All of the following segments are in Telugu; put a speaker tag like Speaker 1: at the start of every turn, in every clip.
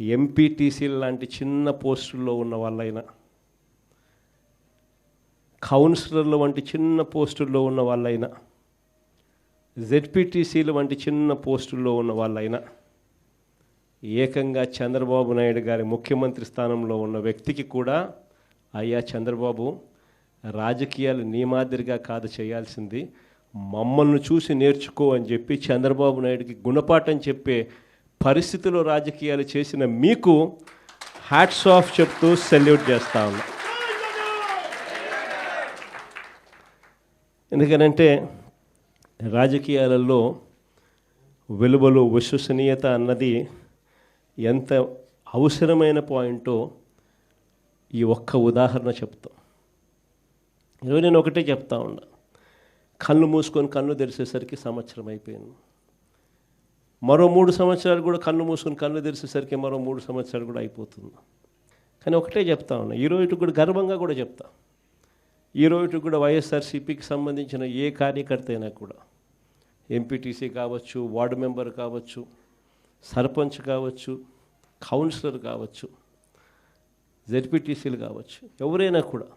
Speaker 1: ఎంపీటీసీలు లాంటి చిన్న పోస్టుల్లో ఉన్న వాళ్ళైనా కౌన్సిలర్లు వంటి చిన్న పోస్టుల్లో ఉన్న వాళ్ళైనా జెడ్పీటీసీలు వంటి చిన్న పోస్టుల్లో ఉన్న వాళ్ళైనా ఏకంగా చంద్రబాబు నాయుడు గారి ముఖ్యమంత్రి స్థానంలో ఉన్న వ్యక్తికి కూడా అయ్యా చంద్రబాబు రాజకీయాలు నీ మాదిరిగా కాదు చేయాల్సింది. మమ్మల్ని చూసి నేర్చుకో అని చెప్పి చంద్రబాబు నాయుడికి గుణపాఠం చెప్పే పరిస్థితులు రాజకీయాలు చేసిన మీకు హ్యాట్స్ ఆఫ్ చెప్తూ సెల్యూట్ చేస్తా ఉన్నా. ఎందుకనంటే రాజకీయాలలో విలువలు విశ్వసనీయత అన్నది ఎంత అవసరమైన పాయింటో ఈ ఒక్క ఉదాహరణ చెప్తాం. ఈరోజు నేను ఒకటే చెప్తా ఉన్నా. కళ్ళు మూసుకొని కళ్ళు తెరిచేసరికి సంవత్సరం అయిపోయింది. మరో మూడు సంవత్సరాలు కూడా కన్ను మూసుకుని కళ్ళు తెరిచేసరికి మరో మూడు సంవత్సరాలు కూడా అయిపోతుంది. కానీ ఒకటే చెప్తా ఉన్నా ఈరోజు కూడా గర్వంగా కూడా చెప్తా. ఈరోజు కూడా వైఎస్ఆర్సీపీకి సంబంధించిన ఏ కార్యకర్త అయినా కూడా ఎంపీటీసీ కావచ్చు వార్డు మెంబర్ కావచ్చు సర్పంచ్ కావచ్చు కౌన్సిలర్ కావచ్చు జెడ్పీటీసీలు కావచ్చు ఎవరైనా కూడా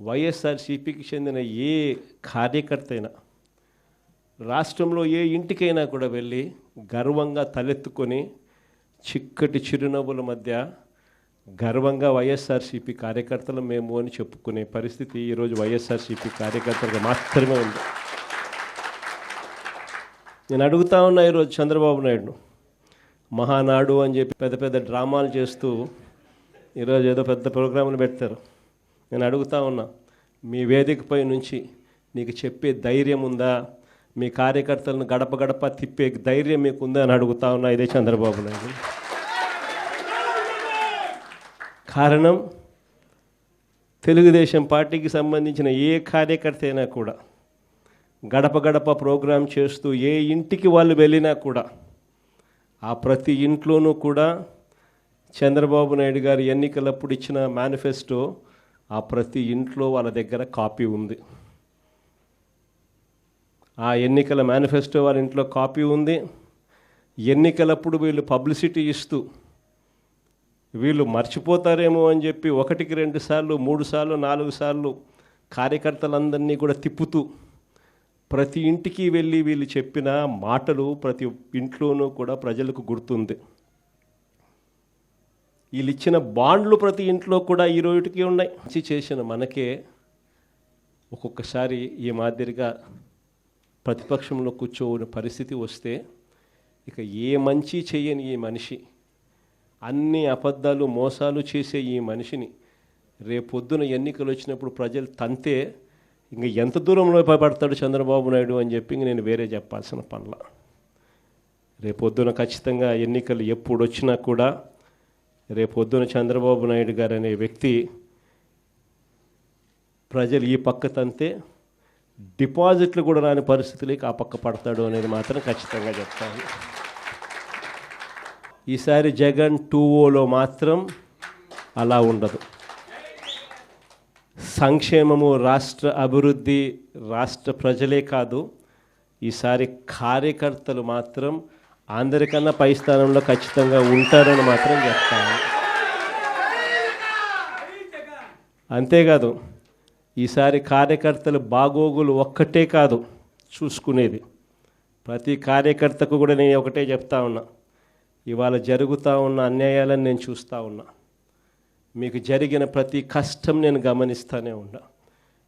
Speaker 1: వైఎస్ఆర్సీపీకి చెందిన ఏ కార్యకర్త అయినా రాష్ట్రంలో ఏ ఇంటికైనా కూడా వెళ్ళి గర్వంగా తలెత్తుకొని చిక్కటి చిరునవ్వుల మధ్య గర్వంగా వైఎస్ఆర్సీపీ కార్యకర్తలు మేము అని చెప్పుకునే పరిస్థితి ఈరోజు వైఎస్ఆర్సీపీ కార్యకర్తలకు మాత్రమే ఉంది. నేను అడుగుతా ఉన్నా ఈరోజు చంద్రబాబు నాయుడు మహానాడు అని చెప్పి పెద్ద పెద్ద డ్రామాలు చేస్తూ ఈరోజు ఏదో పెద్ద ప్రోగ్రాములు పెడతారు. నేను అడుగుతా ఉన్నా మీ వేదికపై నుంచి నీకు చెప్పే ధైర్యం ఉందా? మీ కార్యకర్తలను గడప గడప తిప్పే ధైర్యం మీకు ఉందని అని అడుగుతా ఉన్నా ఇదే చంద్రబాబు నాయుడు. కారణం తెలుగుదేశం పార్టీకి సంబంధించిన ఏ కార్యకర్త అయినా కూడా గడప గడప ప్రోగ్రాం చేస్తూ ఏ ఇంటికి వాళ్ళు వెళ్ళినా కూడా ఆ ప్రతి ఇంట్లోనూ కూడా చంద్రబాబు నాయుడు గారు ఎన్నికలప్పుడు ఇచ్చిన మేనిఫెస్టో ఆ ప్రతి ఇంట్లో వాళ్ళ దగ్గర కాపీ ఉంది. ఆ ఎన్నికల మేనిఫెస్టో వారి ఇంట్లో కాపీ ఉంది. ఎన్నికలప్పుడు వీళ్ళు పబ్లిసిటీ ఇస్తూ వీళ్ళు మర్చిపోతారేమో అని చెప్పి ఒకటికి రెండు సార్లు మూడు సార్లు నాలుగు సార్లు కార్యకర్తలందరినీ కూడా తిప్పుతూ ప్రతి ఇంటికి వెళ్ళి వీళ్ళు చెప్పిన మాటలు ప్రతి ఇంట్లోనూ కూడా ప్రజలకు గుర్తుంది. వీళ్ళు ఇచ్చిన బాండ్లు ప్రతి ఇంట్లో కూడా ఈ రోజుకి ఉన్నాయి. చేసిన మనకే ఒక్కొక్కసారి ఈ మాదిరిగా ప్రతిపక్షంలో కూర్చోని పరిస్థితి వస్తే ఇక ఏ మంచి చేయని ఈ మనిషి అన్ని అబద్ధాలు మోసాలు చేసే ఈ మనిషిని రేపొద్దున ఎన్నికలు వచ్చినప్పుడు ప్రజలు తంతే ఇంక ఎంత దూరంలో పడతాడు చంద్రబాబు నాయుడు అని చెప్పి నేను వేరే చెప్పాల్సిన పనుల. రేపొద్దున ఖచ్చితంగా ఎన్నికలు ఎప్పుడు వచ్చినా కూడా రేపొద్దున చంద్రబాబు నాయుడు గారు అనే వ్యక్తి ప్రజలు ఈ పక్క తంతే డిపాజిట్లు కూడా రాని పరిస్థితులకి ఆ పక్క పడతాడు అనేది మాత్రం ఖచ్చితంగా చెప్తాను. ఈసారి జగన్ టూ ఓలో మాత్రం అలా ఉండదు. సంక్షేమము రాష్ట్ర అభివృద్ధి రాష్ట్ర ప్రజలే కాదు ఈసారి కార్యకర్తలు మాత్రం అందరికన్నా పై స్థానంలో ఖచ్చితంగా ఉంటారని మాత్రం చెప్తాను. అంతేకాదు ఈసారి కార్యకర్తలు బాగోగులు ఒక్కటే కాదు చూసుకునేది. ప్రతి కార్యకర్తకు కూడా నేను ఒకటే చెప్తా ఉన్నా. ఇవాళ జరుగుతూ ఉన్న అన్యాయాలను నేను చూస్తూ ఉన్నా. మీకు జరిగిన ప్రతి కష్టం నేను గమనిస్తూనే ఉన్నా.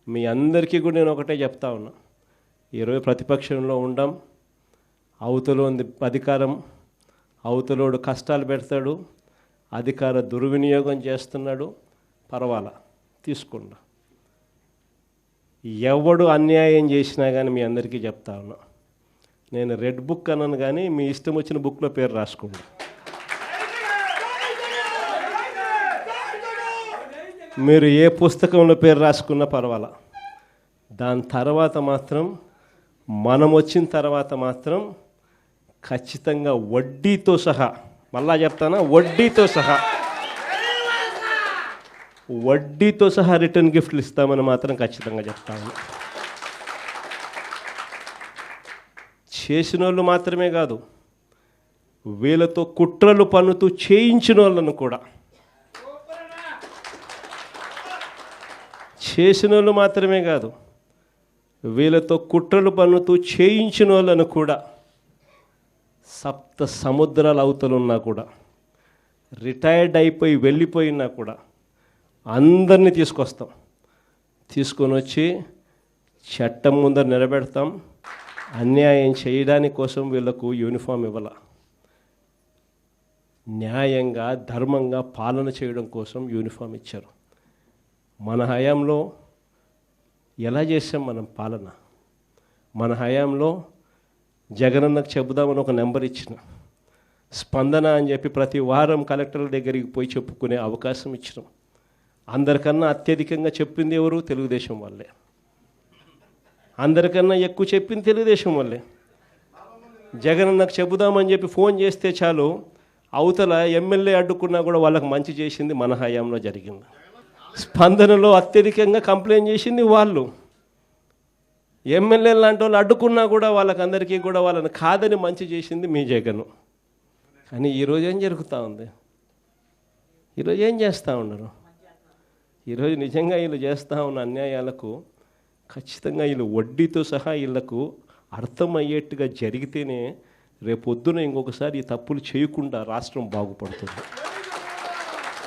Speaker 1: మీ అందరికీ కూడా నేను ఒకటే చెప్తా ఉన్నా. ఈరోజు ప్రతిపక్షంలో ఉండం. అవతల ఉంది అధికారం. అవతలోడు కష్టాలు పెడతాడు. అధికార దుర్వినియోగం చేస్తున్నాడు. పర్వాలా? తీసుకుండా ఎవడు అన్యాయం చేసినా కానీ మీ అందరికీ చెప్తా ఉన్నా. నేను రెడ్ బుక్ అన్నాను కానీ మీ ఇష్టం వచ్చిన బుక్లో పేరు రాసుకోండి. మీరు ఏ పుస్తకంలో పేరు రాసుకున్నా పర్వాలా. దాని తర్వాత మాత్రం మనం వచ్చిన తర్వాత మాత్రం ఖచ్చితంగా వడ్డీతో సహా మళ్ళా చెప్తానా? వడ్డీతో సహా. వడ్డీతో సహా రిటర్న్ గిఫ్ట్లు ఇస్తామని మాత్రం ఖచ్చితంగా చెప్తాను చేసిన వాళ్ళు మాత్రమే కాదు వీళ్ళతో కుట్రలు పన్నుతూ చేయించిన వాళ్ళను కూడా. చేసిన వాళ్ళు మాత్రమే కాదు వీళ్ళతో కుట్రలు పన్నుతూ చేయించిన వాళ్ళను కూడా. సప్త సముద్రాల అవతలున్నా కూడా రిటైర్డ్ అయిపోయి వెళ్ళిపోయినా కూడా అందరినీ తీసుకొస్తాం. తీసుకొని వచ్చి చట్టం ముందర నిలబెడతాం. అన్యాయం చేయడానికి కోసం వీళ్ళకు యూనిఫామ్ ఇవ్వాల. న్యాయంగా ధర్మంగా పాలన చేయడం కోసం యూనిఫామ్ ఇచ్చారు. మన హయాంలో ఎలా చేసాం మనం పాలన? మన హయాంలో జగనన్నకు చెబుదామని ఒక నెంబర్ ఇచ్చిన. స్పందన అని చెప్పి ప్రతి వారం కలెక్టర్ల దగ్గరికి పోయి చెప్పుకునే అవకాశం ఇచ్చినాం. అందరికన్నా అత్యధికంగా చెప్పింది ఎవరు? తెలుగుదేశం వాళ్ళే. అందరికన్నా ఎక్కువ చెప్పింది తెలుగుదేశం వాళ్ళే. నాకు చెబుదామని చెప్పి ఫోన్ చేస్తే చాలు అవతల ఎమ్మెల్యే అడ్డుకున్నా కూడా వాళ్ళకి మంచి చేసింది మన హయాంలో జరిగింది. స్పందనలో అత్యధికంగా కంప్లైంట్ చేసింది వాళ్ళు. ఎమ్మెల్యే లాంటి వాళ్ళు అడ్డుకున్నా కూడా వాళ్ళకందరికీ కూడా వాళ్ళని కాదని మంచి చేసింది మీ జగన్. కానీ ఈరోజు ఏం జరుగుతూ ఉంది? ఈరోజు ఏం చేస్తూ ఉన్నారు? ఈరోజు నిజంగా వీళ్ళు చేస్తూ ఉన్న అన్యాయాలకు ఖచ్చితంగా వీళ్ళు వడ్డీతో సహా వీళ్ళకు అర్థమయ్యేట్టుగా జరిగితేనే రేపొద్దున ఇంకొకసారి ఈ తప్పులు చేయకుండా రాష్ట్రం బాగుపడుతుంది.